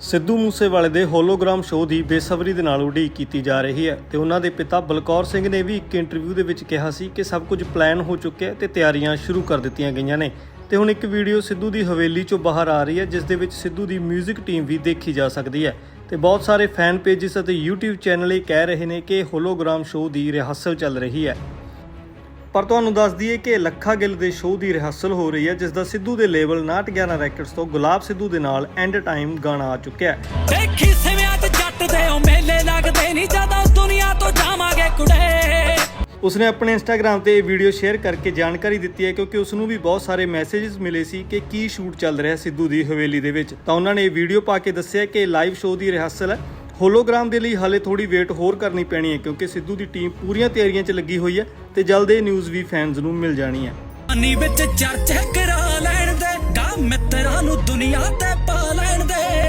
ਸਿੱਧੂ ਮੂਸੇਵਾਲੇ ਦੇ hologram show ਦੀ ਬੇਸਬਰੀ ਦੇ ਨਾਲ ਉਡੀਕ ਕੀਤੀ ਜਾ ਰਹੀ ਹੈ ਤੇ ਉਹਨਾਂ ਦੇ ਪਿਤਾ ਬਲਕੌਰ ਸਿੰਘ ਨੇ ਵੀ ਇੱਕ ਇੰਟਰਵਿਊ ਦੇ ਵਿੱਚ ਕਿਹਾ ਸੀ ਕਿ ਸਭ ਕੁਝ ਪਲਾਨ ਹੋ ਚੁੱਕਿਆ ਤੇ ਤਿਆਰੀਆਂ ਸ਼ੁਰੂ ਕਰ ਦਿੱਤੀਆਂ ਗਈਆਂ ਨੇ। ਤੇ ਹੁਣ ਇੱਕ ਵੀਡੀਓ ਸਿੱਧੂ ਦੀ ਹਵੇਲੀ ਚੋਂ ਬਾਹਰ ਆ ਰਹੀ ਹੈ, ਜਿਸ ਦੇ ਵਿੱਚ ਸਿੱਧੂ ਦੀ 뮤직 ਟੀਮ ਵੀ ਦੇਖੀ ਜਾ ਸਕਦੀ ਹੈ। ਤੇ ਬਹੁਤ ਸਾਰੇ ਫੈਨ ਪੇਜਸ ਅਤੇ YouTube ਚੈਨਲ ਇਹ ਕਹਿ ਰਹੇ ਨੇ ਕਿ ਹੋਲੋਗ੍ਰਾਮ ਸ਼ੋਅ ਦੀ ਰਿਹਰਸਲ ਚੱਲ ਰਹੀ ਹੈ। ਪਰ ਤੁਹਾਨੂੰ ਦੱਸ ਦਈਏ ਕਿ ਲੱਖਾ ਗਿੱਲ ਦੇ ਸ਼ੋਅ ਦੀ ਰਿਹਰਸਲ ਹੋ ਰਹੀ ਹੈ ਜਿਸ ਦਾ ਸਿੱਧੂ ਦੇ ਲੇਬਲ 911 ਰੈਕਟਸ ਤੋਂ ਗੁਲਾਬ ਸਿੱਧੂ ਦੇ ਨਾਲ ਐਂਡ ਟਾਈਮ ਗਾਣਾ ਆ ਚੁੱਕਿਆ ਹੈ। ਦੇਖੀ ਸਿਵਿਆਂ ਤੇ ਜੱਟ ਦੇ ਉਹ ਮੇਲੇ ਲੱਗਦੇ ਨਹੀਂ ਜਦੋਂ ਦੁਨੀਆ ਤੋਂ ਜਾਵਾਂਗੇ ਕੁੜੇ। ਉਸਨੇ ਆਪਣੇ ਇੰਸਟਾਗ੍ਰam ਤੇ ਇਹ ਵੀਡੀਓ ਸ਼ੇਅਰ ਕਰਕੇ ਜਾਣਕਾਰੀ ਦਿੱਤੀ ਹੈ ਕਿਉਂਕਿ ਉਸ ਨੂੰ ਵੀ ਬਹੁਤ ਸਾਰੇ ਮੈਸੇजेस ਮਿਲੇ ਸੀ ਕਿ ਕੀ ਸ਼ੂਟ ਚੱਲ ਰਿਹਾ ਸਿੱਧੂ ਦੀ ਹਵੇਲੀ ਦੇ ਵਿੱਚ। ਤਾਂ ਉਹਨਾਂ ਨੇ ਇਹ ਵੀਡੀਓ ਪਾ ਕੇ ਦੱਸਿਆ ਕਿ ਲਾਈਵ ਸ਼ੋਅ ਦੀ ਰਿਹਰਸਲ ਹੈ। ਹੋਲੋਗ੍ਰਾਮ ਦੇ ਲਈ ਹਾਲੇ ਥੋੜੀ ਵੇਟ ਹੋਰ ਕਰਨੀ ਪੈਣੀ ਹੈ ਕਿਉਂਕਿ ਸਿੱਧੂ ਦੀ ਟੀਮ ਪੂਰੀਆਂ ਤਿਆਰੀਆਂ 'ਚ ਲੱਗੀ ਹੋਈ ਹੈ ਤੇ ਜਲਦ ਇਹ ਨਿਊਜ਼ ਵੀ ਫੈਨਸ ਨੂੰ ਮਿਲ ਜਾਣੀ ਹੈ। ਪਾਣੀ ਵਿੱਚ ਚਰਚੇ ਕਰਾ ਲੈਣ ਦੇ, ਗਾ ਮਿੱਤਰਾਂ ਨੂੰ ਦੁਨੀਆ ਤੇ